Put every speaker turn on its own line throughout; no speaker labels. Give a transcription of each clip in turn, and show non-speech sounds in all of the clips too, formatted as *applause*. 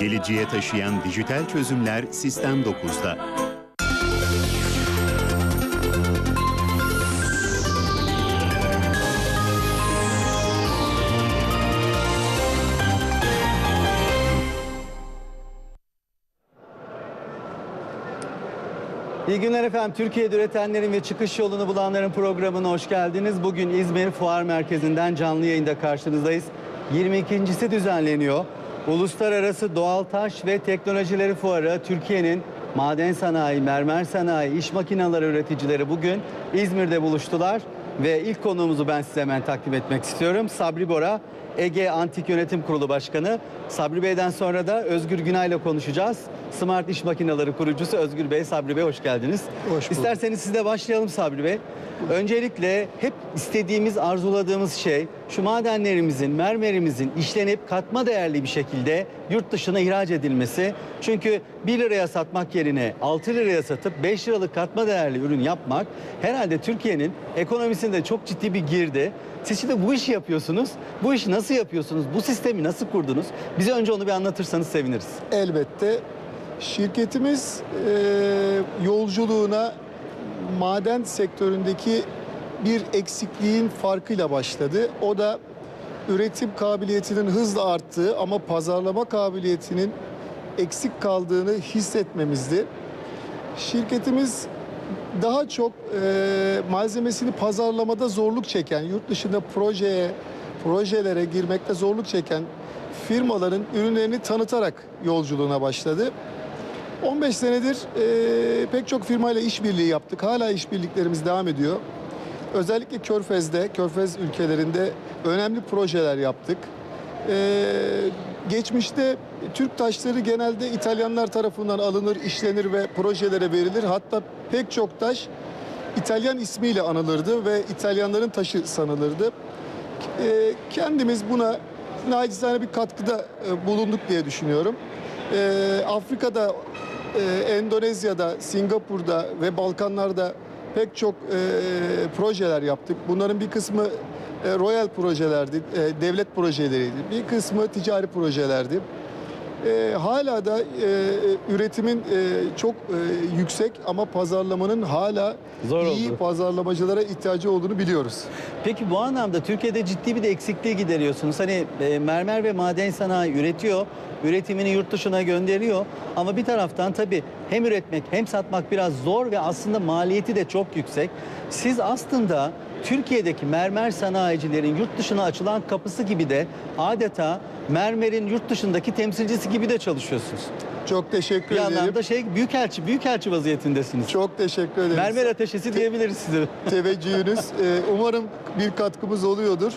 Geleceğe taşıyan dijital çözümler Sistem 9'da.
İyi günler efendim. Türkiye'de üretenlerin ve çıkış yolunu bulanların programına hoş geldiniz. Bugün İzmir Fuar Merkezi'nden canlı yayında karşınızdayız. 22.si düzenleniyor. Uluslararası Doğal Taş ve Teknolojileri Fuarı Türkiye'nin maden sanayi, mermer sanayi, iş makineleri üreticileri bugün İzmir'de buluştular. Ve ilk konuğumuzu ben size hemen takdim etmek istiyorum. Sabri Bora, Ege Antik Yönetim Kurulu Başkanı. Sabri Bey'den sonra da Özgür Günay'la konuşacağız. Smart İş Makineleri kurucusu Özgür Bey, Sabri Bey hoş geldiniz.
Hoş bulduk.
İsterseniz sizle başlayalım Sabri Bey. Öncelikle hep istediğimiz, arzuladığımız şey şu madenlerimizin, mermerimizin işlenip katma değerli bir şekilde yurt dışına ihraç edilmesi. Çünkü 1 liraya satmak yerine 6 liraya satıp 5 liralık katma değerli ürün yapmak herhalde Türkiye'nin ekonomisinde çok ciddi bir girdi. Siz şimdi bu işi yapıyorsunuz. Bu işi nasıl yapıyorsunuz? Bu sistemi nasıl kurdunuz? Bize önce onu bir anlatırsanız seviniriz.
Elbette şirketimiz e, yolculuğuna maden sektöründeki bir eksikliğin farkıyla başladı. O da üretim kabiliyetinin hızla arttığı ama pazarlama kabiliyetinin eksik kaldığını hissetmemizdi. Şirketimiz daha çok e, malzemesini pazarlamada zorluk çeken, yurt dışında projeye, projelere girmekte zorluk çeken firmaların ürünlerini tanıtarak yolculuğuna başladı. 15 senedir e, pek çok firmayla işbirliği yaptık. Hala işbirliklerimiz devam ediyor. Özellikle Körfez'de, Körfez ülkelerinde önemli projeler yaptık. E, geçmişte Türk taşları genelde İtalyanlar tarafından alınır, işlenir ve projelere verilir. Hatta pek çok taş İtalyan ismiyle anılırdı ve İtalyanların taşı sanılırdı. E, kendimiz buna nacizane bir katkıda e, bulunduk diye düşünüyorum. E, Afrika'da, e, Endonezya'da, Singapur'da ve Balkanlar'da pek çok e, projeler yaptık. Bunların bir kısmı e, royal projelerdi, e, devlet projeleriydi. Bir kısmı ticari projelerdi. E, hala da e, üretimin e, çok e, yüksek ama pazarlamanın hala
Zor
iyi
oldu.
pazarlamacılara ihtiyacı olduğunu biliyoruz.
Peki bu anlamda Türkiye'de ciddi bir de eksikliği gideriyorsunuz. Hani e, mermer ve maden sanayi üretiyor, üretimini yurt dışına gönderiyor. Ama bir taraftan tabii hem üretmek hem satmak biraz zor ve aslında maliyeti de çok yüksek. Siz aslında Türkiye'deki mermer sanayicilerin yurt dışına açılan kapısı gibi de adeta mermerin yurt dışındaki temsilcisi gibi de çalışıyorsunuz.
Çok teşekkür
Bir
ederim.
anlamda şey büyükelçi, büyükelçi vaziyetindesiniz.
Çok teşekkür ederim.
Mermer ateşesi diyebiliriz size.
teveccühünüz. *laughs* Ee, umarım bir katkımız oluyordur.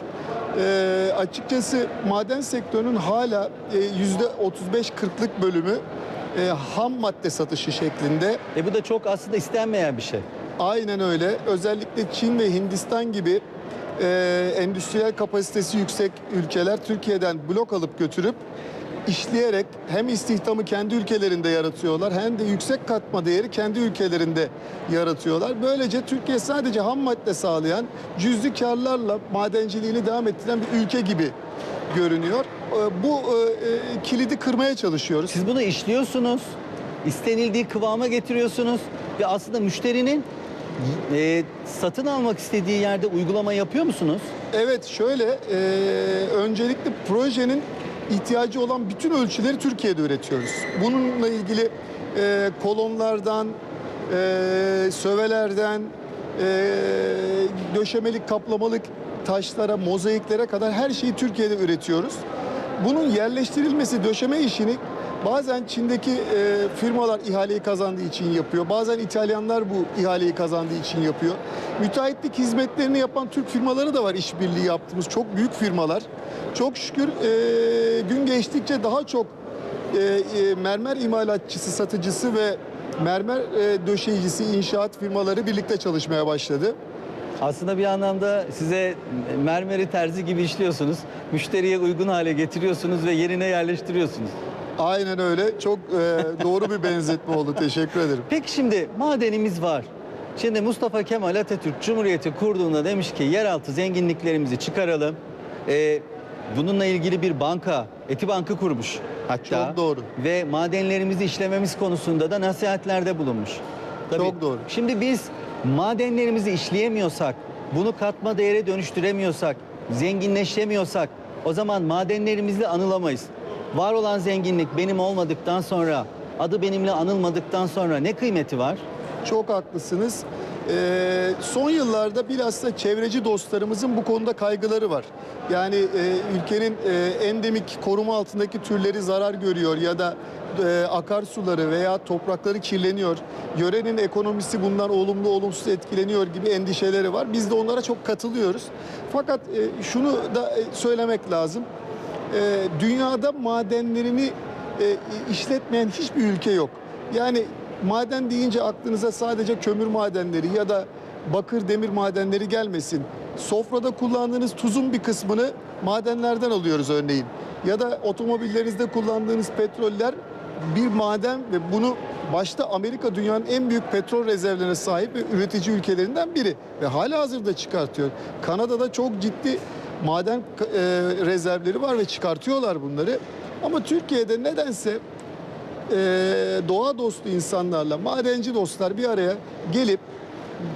Ee, açıkçası maden sektörünün hala e, yüzde 35-40'lık bölümü e, ham madde satışı şeklinde.
E bu da çok aslında istenmeyen bir şey.
Aynen öyle. Özellikle Çin ve Hindistan gibi e, endüstriyel kapasitesi yüksek ülkeler Türkiye'den blok alıp götürüp işleyerek hem istihdamı kendi ülkelerinde yaratıyorlar hem de yüksek katma değeri kendi ülkelerinde yaratıyorlar. Böylece Türkiye sadece ham madde sağlayan cüzi karlarla madenciliğini devam ettiren bir ülke gibi görünüyor. E, Bu e, e, kilidi kırmaya çalışıyoruz.
Siz bunu işliyorsunuz, istenildiği kıvama getiriyorsunuz ve aslında müşterinin e, satın almak istediği yerde uygulama yapıyor musunuz?
Evet şöyle e, öncelikle projenin ihtiyacı olan bütün ölçüleri Türkiye'de üretiyoruz. Bununla ilgili e, kolonlardan, e, sövelerden, e, döşemelik kaplamalık taşlara, mozaiklere kadar her şeyi Türkiye'de üretiyoruz. Bunun yerleştirilmesi, döşeme işini bazen Çin'deki e, firmalar ihaleyi kazandığı için yapıyor. Bazen İtalyanlar bu ihaleyi kazandığı için yapıyor. Müteahhitlik hizmetlerini yapan Türk firmaları da var işbirliği yaptığımız çok büyük firmalar. Çok şükür e, gün geçtikçe daha çok e, e, mermer imalatçısı, satıcısı ve mermer e, döşeyicisi, inşaat firmaları birlikte çalışmaya başladı.
Aslında bir anlamda size mermeri terzi gibi işliyorsunuz. Müşteriye uygun hale getiriyorsunuz ve yerine yerleştiriyorsunuz.
Aynen öyle. Çok e, doğru bir benzetme oldu. Teşekkür ederim.
Peki şimdi madenimiz var. Şimdi Mustafa Kemal Atatürk Cumhuriyeti kurduğunda demiş ki yeraltı zenginliklerimizi çıkaralım. Ee, bununla ilgili bir banka, Eti Bankı kurmuş hatta.
Çok doğru.
Ve madenlerimizi işlememiz konusunda da nasihatlerde bulunmuş.
Çok doğru.
Şimdi biz madenlerimizi işleyemiyorsak, bunu katma değere dönüştüremiyorsak, zenginleşemiyorsak o zaman madenlerimizle anılamayız. Var olan zenginlik benim olmadıktan sonra, adı benimle anılmadıktan sonra ne kıymeti var?
Çok haklısınız. Ee, son yıllarda bilhassa çevreci dostlarımızın bu konuda kaygıları var. Yani e, ülkenin e, endemik koruma altındaki türleri zarar görüyor ya da e, akarsuları veya toprakları kirleniyor. Yörenin ekonomisi bundan olumlu olumsuz etkileniyor gibi endişeleri var. Biz de onlara çok katılıyoruz. Fakat e, şunu da e, söylemek lazım. E, dünyada madenlerini e, işletmeyen hiçbir ülke yok. Yani maden deyince aklınıza sadece kömür madenleri ya da bakır demir madenleri gelmesin. Sofrada kullandığınız tuzun bir kısmını madenlerden alıyoruz örneğin. Ya da otomobillerinizde kullandığınız petroller bir maden ve bunu başta Amerika dünyanın en büyük petrol rezervlerine sahip ve üretici ülkelerinden biri ve hala hazırda çıkartıyor. Kanada'da çok ciddi maden e, rezervleri var ve çıkartıyorlar bunları. Ama Türkiye'de nedense e, doğa dostu insanlarla madenci dostlar bir araya gelip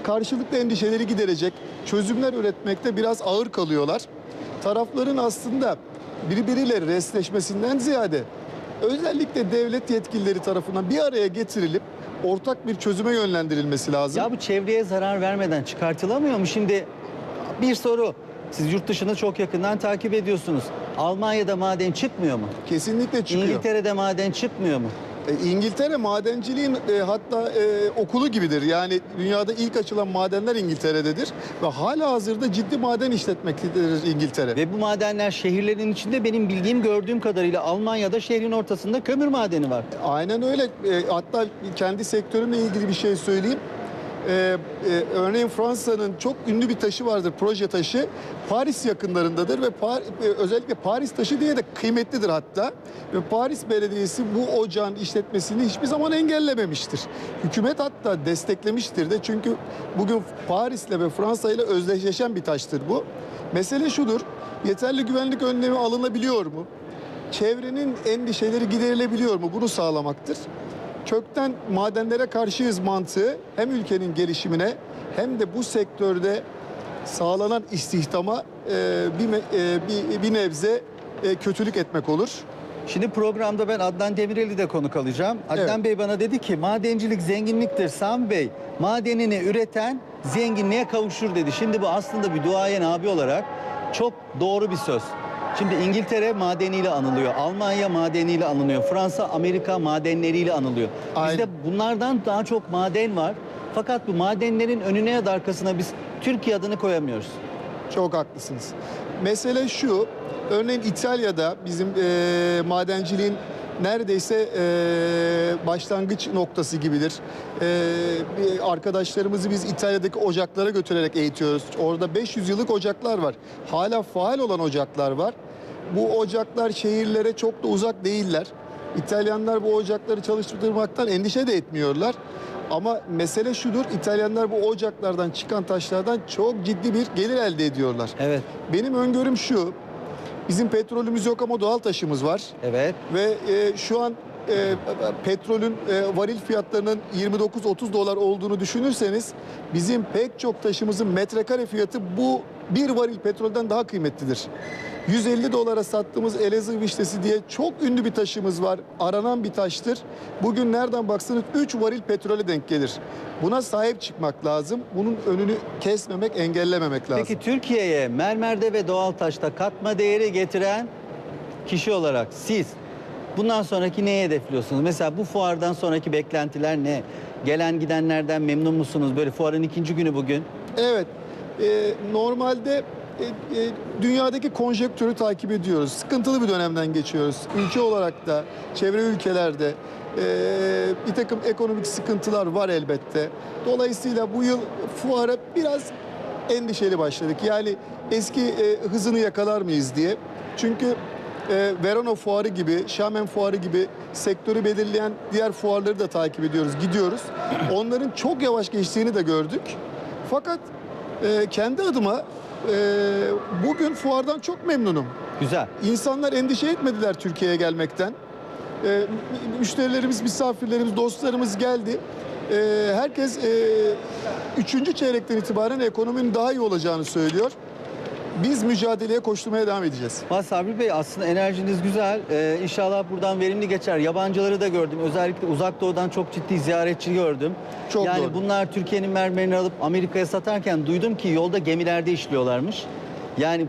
karşılıklı endişeleri giderecek çözümler üretmekte biraz ağır kalıyorlar. Tarafların aslında birbiriyle resleşmesinden ziyade özellikle devlet yetkilileri tarafından bir araya getirilip ortak bir çözüme yönlendirilmesi lazım.
Ya bu çevreye zarar vermeden çıkartılamıyor mu? Şimdi bir soru. Siz yurt dışını çok yakından takip ediyorsunuz. Almanya'da maden çıkmıyor mu?
Kesinlikle çıkıyor.
İngiltere'de maden çıkmıyor mu?
E, İngiltere madenciliğin e, hatta e, okulu gibidir. Yani dünyada ilk açılan madenler İngiltere'dedir ve hala hazırda ciddi maden işletmektedir İngiltere.
Ve bu madenler şehirlerin içinde benim bildiğim gördüğüm kadarıyla Almanya'da şehrin ortasında kömür madeni var.
Aynen öyle. E, hatta kendi sektörümle ilgili bir şey söyleyeyim. E, e, örneğin Fransa'nın çok ünlü bir taşı vardır, proje taşı. Paris yakınlarındadır ve Par- e, özellikle Paris taşı diye de kıymetlidir hatta. Ve Paris Belediyesi bu ocağın işletmesini hiçbir zaman engellememiştir. Hükümet hatta desteklemiştir de çünkü bugün Paris'le ve Fransa ile özdeşleşen bir taştır bu. Mesele şudur, yeterli güvenlik önlemi alınabiliyor mu? çevrenin endişeleri giderilebiliyor mu? Bunu sağlamaktır. Kökten madenlere karşıyız mantığı hem ülkenin gelişimine hem de bu sektörde sağlanan istihdama e, bir, e, bir, bir nebze e, kötülük etmek olur.
Şimdi programda ben Adnan Demirel'i de konuk alacağım. Adnan
Evet.
Bey bana dedi ki madencilik zenginliktir Sami Bey. Madenini üreten zenginliğe kavuşur dedi. Şimdi bu aslında bir duayen abi olarak çok doğru bir söz. Şimdi İngiltere madeniyle anılıyor. Almanya madeniyle anılıyor. Fransa, Amerika madenleriyle anılıyor. Bizde bunlardan daha çok maden var. Fakat bu madenlerin önüne ya da arkasına biz Türkiye adını koyamıyoruz.
Çok haklısınız. Mesele şu, örneğin İtalya'da bizim e, madenciliğin neredeyse e, başlangıç noktası gibidir. E, arkadaşlarımızı biz İtalya'daki ocaklara götürerek eğitiyoruz. Orada 500 yıllık ocaklar var. Hala faal olan ocaklar var. Bu ocaklar şehirlere çok da uzak değiller. İtalyanlar bu ocakları çalıştırmaktan endişe de etmiyorlar. Ama mesele şudur, İtalyanlar bu ocaklardan çıkan taşlardan çok ciddi bir gelir elde ediyorlar.
Evet,
Benim öngörüm şu, bizim petrolümüz yok ama doğal taşımız var.
evet.
Ve e, şu an e, petrolün e, varil fiyatlarının 29-30 dolar olduğunu düşünürseniz bizim pek çok taşımızın metrekare fiyatı bu bir varil petrolden daha kıymetlidir. 150 dolara sattığımız Elazığ vişnesi diye çok ünlü bir taşımız var. Aranan bir taştır. Bugün nereden baksanız 3 varil petrole denk gelir. Buna sahip çıkmak lazım. Bunun önünü kesmemek, engellememek lazım.
Peki Türkiye'ye mermerde ve doğal taşta katma değeri getiren kişi olarak siz bundan sonraki neyi hedefliyorsunuz? Mesela bu fuardan sonraki beklentiler ne? Gelen gidenlerden memnun musunuz? Böyle fuarın ikinci günü bugün.
Evet. e, normalde e, e, dünyadaki konjektürü takip ediyoruz. Sıkıntılı bir dönemden geçiyoruz. Ülke olarak da, çevre ülkelerde e, bir takım ekonomik sıkıntılar var elbette. Dolayısıyla bu yıl fuara biraz endişeli başladık. Yani eski e, hızını yakalar mıyız diye. Çünkü e, Verona fuarı gibi, Şamen fuarı gibi sektörü belirleyen diğer fuarları da takip ediyoruz, gidiyoruz. Onların çok yavaş geçtiğini de gördük. Fakat e, kendi adıma e, bugün fuardan çok memnunum.
Güzel.
İnsanlar endişe etmediler Türkiye'ye gelmekten. Ee, müşterilerimiz, misafirlerimiz, dostlarımız geldi. Ee, herkes e, üçüncü çeyrekten itibaren ekonominin daha iyi olacağını söylüyor. Biz mücadeleye koşturmaya devam edeceğiz.
Ama Sabri Bey aslında enerjiniz güzel. Ee, inşallah buradan verimli geçer. Yabancıları da gördüm. Özellikle uzak doğudan çok ciddi ziyaretçi gördüm.
Çok
yani
doğru.
bunlar Türkiye'nin mermerini alıp Amerika'ya satarken duydum ki yolda gemilerde işliyorlarmış. Yani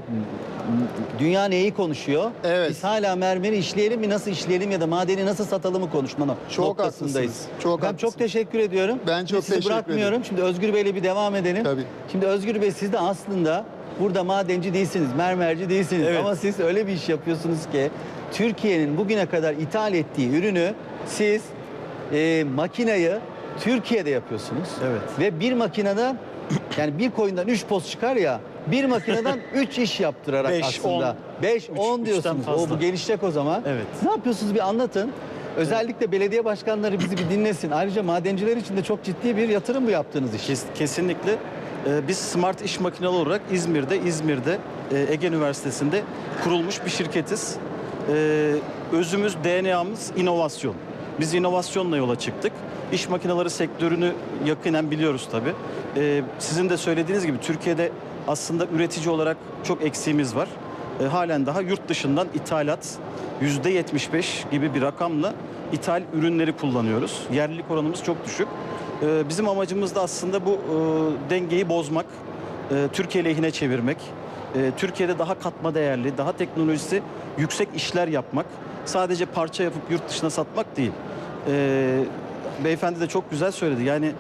dünya neyi konuşuyor?
Evet.
Biz hala mermeri işleyelim mi, nasıl işleyelim ya da madeni nasıl satalım mı konuşma
Çok
noktasındayız.
haklısınız, çok
ben
haklısınız.
çok teşekkür ediyorum.
Ben çok
Sizi
teşekkür
bırakmıyorum. Şimdi Özgür Bey'le bir devam edelim.
Tabii.
Şimdi Özgür Bey siz de aslında burada madenci değilsiniz, mermerci değilsiniz.
Evet.
Ama siz öyle bir iş yapıyorsunuz ki Türkiye'nin bugüne kadar ithal ettiği ürünü siz e, makinayı Türkiye'de yapıyorsunuz.
Evet.
Ve bir makinede yani bir koyundan 3 poz çıkar ya bir makineden *laughs* 3 iş yaptırarak
Beş,
aslında. 5
Üç-
10
üçten
diyorsunuz. O
fazla.
bu gelişecek o zaman.
Evet.
Ne yapıyorsunuz bir anlatın. Özellikle belediye başkanları bizi bir dinlesin. Ayrıca madenciler için de çok ciddi bir yatırım bu yaptığınız iş.
Kes- kesinlikle. Ee, biz Smart İş Makineleri olarak İzmir'de, İzmir'de e, Ege Üniversitesi'nde kurulmuş bir şirketiz. Ee, özümüz, DNA'mız inovasyon. Biz inovasyonla yola çıktık. İş makineleri sektörünü yakinen biliyoruz tabii. Ee, sizin de söylediğiniz gibi Türkiye'de aslında üretici olarak çok eksiğimiz var. Ee, halen daha yurt dışından ithalat %75 gibi bir rakamla ithal ürünleri kullanıyoruz. Yerlilik oranımız çok düşük. Ee, Bizim amacımız da aslında bu e, dengeyi bozmak, e, Türkiye lehine çevirmek, e, Türkiye'de daha katma değerli, daha teknolojisi yüksek işler yapmak, sadece parça yapıp yurt dışına satmak değil. Ee, Beyefendi de çok güzel söyledi. Yani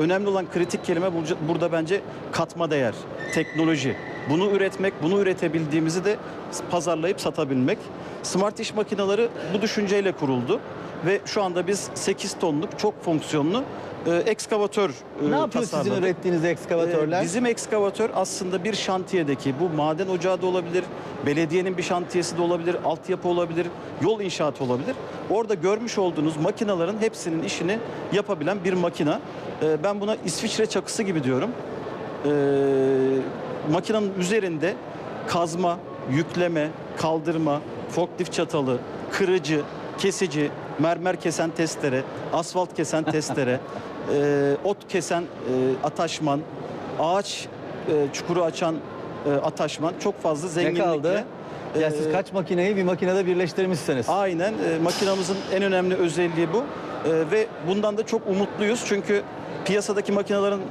önemli olan kritik kelime burada bence katma değer, teknoloji. Bunu üretmek, bunu üretebildiğimizi de pazarlayıp satabilmek. Smart iş makineleri bu düşünceyle kuruldu ve şu anda biz 8 tonluk çok fonksiyonlu e, ekskavatör e,
Ne yapıyor sizin
tasarladık.
ürettiğiniz ekskavatörler?
Ee, Bizim ekskavatör aslında bir şantiyedeki bu maden ocağı da olabilir, belediyenin bir şantiyesi de olabilir, altyapı olabilir, yol inşaatı olabilir. Orada görmüş olduğunuz makinaların hepsinin işini yapabilen bir makina. Ee, Ben buna İsviçre çakısı gibi diyorum. Ee, makinenin üzerinde kazma, yükleme, kaldırma, forklift çatalı, kırıcı, kesici, mermer kesen testere, asfalt kesen testere, *laughs* e, ot kesen e, ataşman, ağaç e, çukuru açan e, ataşman çok fazla
ne
zenginlikle.
kaldı? Ya siz
e,
kaç makineyi bir makinede birleştirmişsiniz.
Aynen e, makinamızın en önemli özelliği bu E, ve bundan da çok umutluyuz çünkü piyasadaki makinelerin e,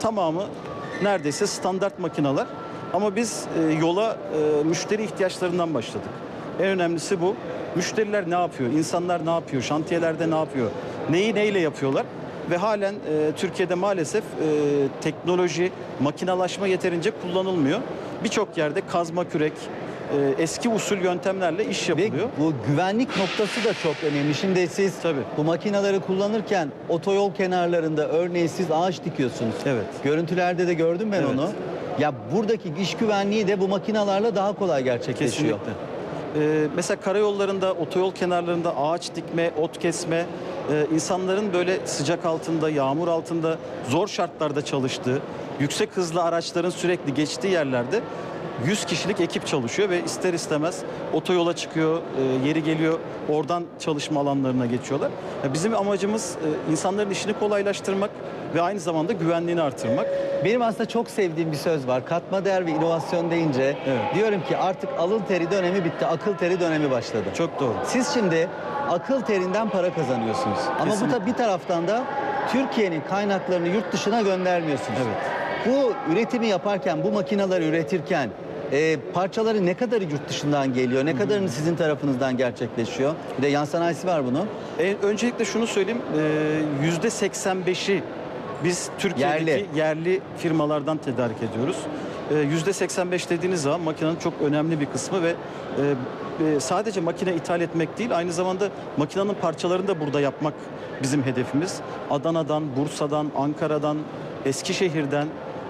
tamamı neredeyse standart makineler ama biz e, yola e, müşteri ihtiyaçlarından başladık. En önemlisi bu. Müşteriler ne yapıyor? İnsanlar ne yapıyor? Şantiyelerde ne yapıyor? Neyi neyle yapıyorlar? Ve halen e, Türkiye'de maalesef e, teknoloji, makinalaşma yeterince kullanılmıyor. Birçok yerde kazma kürek, e, eski usul yöntemlerle iş
Ve
yapılıyor.
bu güvenlik noktası da çok önemli. Şimdi siz
Tabii.
bu makineleri kullanırken otoyol kenarlarında örneğin siz ağaç dikiyorsunuz.
Evet.
Görüntülerde de gördüm ben
Evet.
onu. Ya buradaki iş güvenliği de bu makinalarla daha kolay gerçekleşiyor.
Kesinlikle. Ee, mesela karayollarında, otoyol kenarlarında ağaç dikme, ot kesme, e, insanların böyle sıcak altında, yağmur altında, zor şartlarda çalıştığı, yüksek hızlı araçların sürekli geçtiği yerlerde 100 kişilik ekip çalışıyor ve ister istemez otoyola çıkıyor, e, yeri geliyor, oradan çalışma alanlarına geçiyorlar. Ya bizim amacımız e, insanların işini kolaylaştırmak ve aynı zamanda güvenliğini artırmak.
Benim aslında çok sevdiğim bir söz var. Katma değer ve inovasyon deyince
Evet.
diyorum ki artık alın teri dönemi bitti, akıl teri dönemi başladı.
Çok doğru.
Siz şimdi akıl terinden para kazanıyorsunuz. Ama bu da bir taraftan da Türkiye'nin kaynaklarını yurt dışına göndermiyorsunuz.
Evet.
Bu üretimi yaparken, bu makineleri üretirken e, parçaları ne kadarı yurt dışından geliyor, ne kadarını sizin tarafınızdan gerçekleşiyor? Bir de yan sanayisi var bunun.
E, öncelikle şunu söyleyeyim. e, Yüzde 85'i biz Türkiye'deki
Yerli.
yerli. firmalardan tedarik ediyoruz. E, Yüzde 85 dediğiniz zaman makinenin çok önemli bir kısmı ve e, e, sadece makine ithal etmek değil aynı zamanda makinenin parçalarını da burada yapmak bizim hedefimiz. Adana'dan, Bursa'dan, Ankara'dan, Eskişehir'den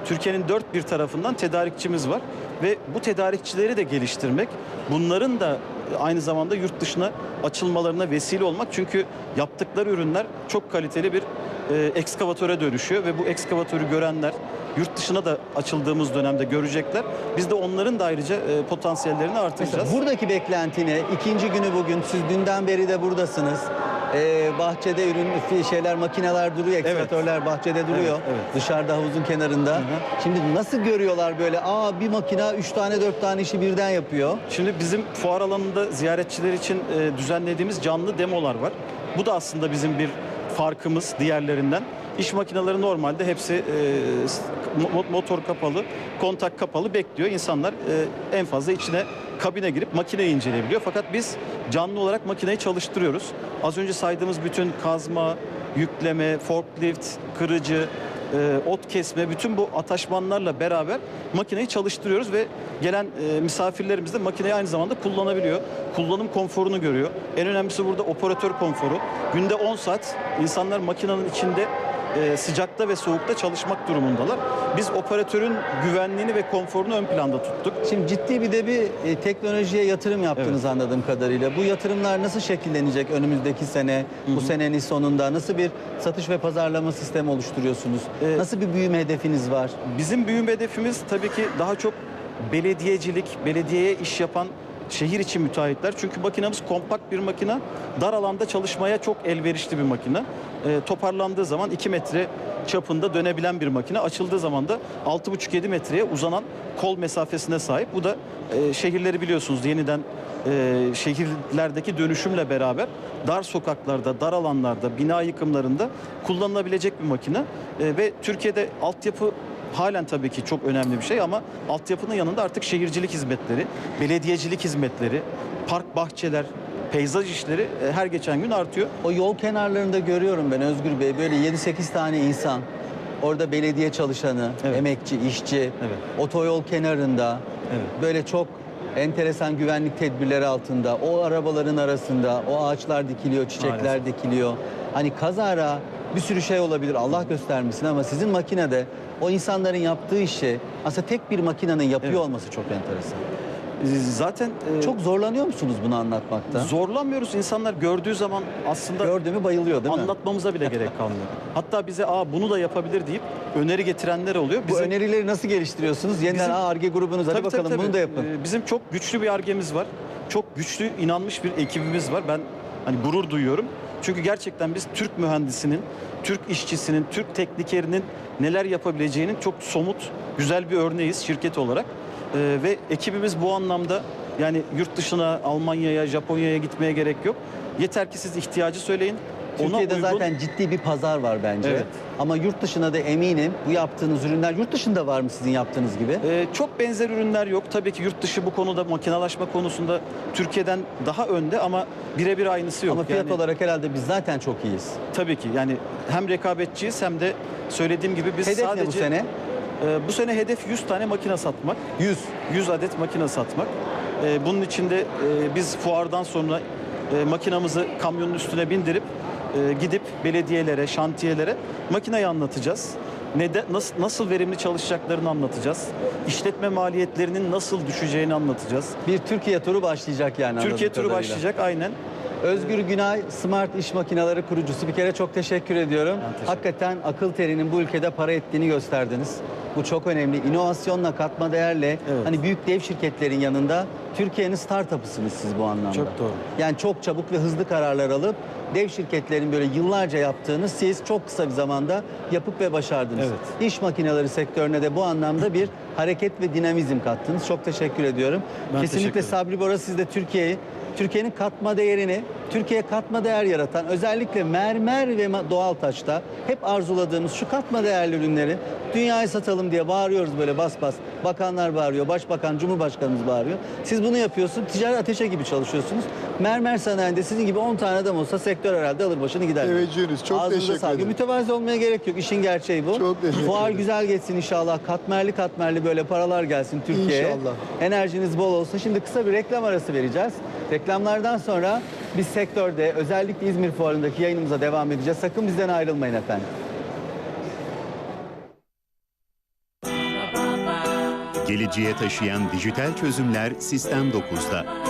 Türkiye'nin dört bir tarafından tedarikçimiz var ve bu tedarikçileri de geliştirmek, bunların da aynı zamanda yurt dışına açılmalarına vesile olmak. Çünkü yaptıkları ürünler çok kaliteli bir e, ekskavatöre dönüşüyor ve bu ekskavatörü görenler yurt dışına da açıldığımız dönemde görecekler. Biz de onların da ayrıca e, potansiyellerini artıracağız.
Mesela buradaki beklenti ne? İkinci günü bugün. Siz dünden beri de buradasınız. Ee, bahçede ürün şeyler makineler duruyor, ekskavatörler bahçede duruyor.
Evet, evet.
Dışarıda havuzun kenarında. Şimdi nasıl görüyorlar böyle? Aa bir makine 3 tane 4 tane işi birden yapıyor.
Şimdi bizim fuar alanında ziyaretçiler için e, düzenlediğimiz canlı demolar var. Bu da aslında bizim bir farkımız diğerlerinden. İş makineleri normalde hepsi e, motor kapalı, kontak kapalı bekliyor. İnsanlar e, en fazla içine kabine girip makineyi inceleyebiliyor. Fakat biz canlı olarak makineyi çalıştırıyoruz. Az önce saydığımız bütün kazma, yükleme, forklift, kırıcı, e, ot kesme bütün bu ataşmanlarla beraber makineyi çalıştırıyoruz ve gelen e, misafirlerimiz de makineyi aynı zamanda kullanabiliyor. Kullanım konforunu görüyor. En önemlisi burada operatör konforu. Günde 10 saat insanlar makinenin içinde e, sıcakta ve soğukta çalışmak durumundalar. Biz operatörün güvenliğini ve konforunu ön planda tuttuk.
Şimdi ciddi bir de bir e, teknolojiye yatırım yaptınız anladığım kadarıyla. Bu yatırımlar nasıl şekillenecek önümüzdeki sene, bu senenin sonunda? Nasıl bir satış ve pazarlama sistemi oluşturuyorsunuz?
Ee,
nasıl bir büyüme hedefiniz var?
Bizim büyüme hedefimiz tabii ki daha çok belediyecilik, belediyeye iş yapan şehir içi müteahhitler. Çünkü makinamız kompakt bir makine. Dar alanda çalışmaya çok elverişli bir makine. Ee, toparlandığı zaman 2 metre çapında dönebilen bir makine. Açıldığı zaman da 6,5-7 metreye uzanan kol mesafesine sahip. Bu da e, şehirleri biliyorsunuz yeniden e, şehirlerdeki dönüşümle beraber dar sokaklarda, dar alanlarda, bina yıkımlarında kullanılabilecek bir makine. E, ve Türkiye'de altyapı halen tabii ki çok önemli bir şey ama altyapının yanında artık şehircilik hizmetleri, belediyecilik hizmetleri, park bahçeler, peyzaj işleri e, her geçen gün artıyor.
O yol kenarlarında görüyorum ben Özgür Bey böyle 7-8 tane insan. Orada belediye çalışanı,
Evet.
emekçi, işçi,
Evet.
otoyol kenarında
Evet.
böyle çok enteresan güvenlik tedbirleri altında, o arabaların arasında, o ağaçlar dikiliyor, çiçekler
Maalesef.
dikiliyor. Hani kazara bir sürü şey olabilir Allah göstermesin ama sizin makinede o insanların yaptığı işi aslında tek bir makinenin yapıyor
Evet.
olması çok enteresan.
Zaten e,
Çok zorlanıyor musunuz bunu anlatmakta?
zorlanmıyoruz. İnsanlar gördüğü zaman aslında
Gördüğümü bayılıyor değil mi?
anlatmamıza bile gerek kalmıyor. Hatta bize aa bunu da yapabilir deyip öneri getirenler oluyor.
Bu önerileri nasıl geliştiriyorsunuz? Yeniden
Bizim-
"Aa, Ar-Ge grubunuz hadi
Tabii,
bakalım
tabii,
bunu da yapın.
Ee, Bizim çok güçlü bir argemiz var. Çok güçlü, inanmış bir ekibimiz var. Ben hani gurur duyuyorum. Çünkü gerçekten biz Türk mühendisinin, Türk işçisinin, Türk teknikerinin neler yapabileceğinin çok somut, güzel bir örneğiz şirket olarak. Ee, ve ekibimiz bu anlamda yani yurt dışına, Almanya'ya, Japonya'ya gitmeye gerek yok. Yeter ki siz ihtiyacı söyleyin.
Türkiye'de
uygun-
zaten ciddi bir pazar var bence.
Evet.
Ama yurt dışına da eminim bu yaptığınız ürünler yurt dışında var mı sizin yaptığınız gibi?
Ee, çok benzer ürünler yok. Tabii ki yurt dışı bu konuda makinalaşma konusunda Türkiye'den daha önde ama birebir aynısı yok.
Ama fiyat
Yani
olarak herhalde biz zaten çok iyiyiz.
Tabii ki yani hem rekabetçiyiz hem de söylediğim gibi biz
Hedef
sadece
ne bu sene?
Ee, bu sene hedef 100 tane makine satmak.
100.
100 adet makine satmak. Ee, bunun için de e, biz fuardan sonra e, makinamızı kamyonun üstüne bindirip e, gidip belediyelere, şantiyelere makineyi anlatacağız. Ne de, nasıl, nasıl verimli çalışacaklarını anlatacağız. İşletme maliyetlerinin nasıl düşeceğini anlatacağız.
Bir Türkiye turu başlayacak yani.
Türkiye turu
kadarıyla.
başlayacak aynen.
Özgür Günay, Smart İş Makineleri kurucusu. Bir kere çok teşekkür ediyorum.
Ben teşekkür
Hakikaten akıl terinin bu ülkede para ettiğini gösterdiniz. Bu çok önemli. İnovasyonla, katma değerle
Evet.
hani büyük dev şirketlerin yanında Türkiye'nin startup'ısınız siz bu anlamda.
Çok doğru.
Yani çok çabuk ve hızlı kararlar alıp dev şirketlerin böyle yıllarca yaptığını siz çok kısa bir zamanda yapıp ve başardınız.
Evet.
İş makineleri sektörüne de bu anlamda bir hareket ve dinamizm kattınız. Çok teşekkür ediyorum.
Ben
Kesinlikle
teşekkür ederim.
Sabri Bora siz de Türkiye'yi, Türkiye'nin katma değerini, Türkiye'ye katma değer yaratan özellikle mermer ve doğal taşta hep arzuladığımız şu katma değerli ürünleri dünyaya satalım diye bağırıyoruz böyle bas bas. Bakanlar bağırıyor, başbakan, cumhurbaşkanımız bağırıyor. Siz bunu yapıyorsunuz, ticaret ateşe gibi çalışıyorsunuz. Mermer sanayinde sizin gibi 10 tane adam olsa sektör herhalde alır başını gider.
Teveccühünüz, çok
Ağzınıza
teşekkür
sağlık.
ederim.
Mütevazı olmaya gerek yok. İşin gerçeği bu.
Çok teşekkür
Fuar
ederim.
güzel geçsin inşallah. Katmerli katmerli böyle paralar gelsin Türkiye'ye.
İnşallah.
Enerjiniz bol olsun. Şimdi kısa bir reklam arası vereceğiz. Reklamlardan sonra biz sektörde özellikle İzmir Fuarı'ndaki yayınımıza devam edeceğiz. Sakın bizden ayrılmayın efendim.
Geleceğe taşıyan dijital çözümler Sistem 9'da.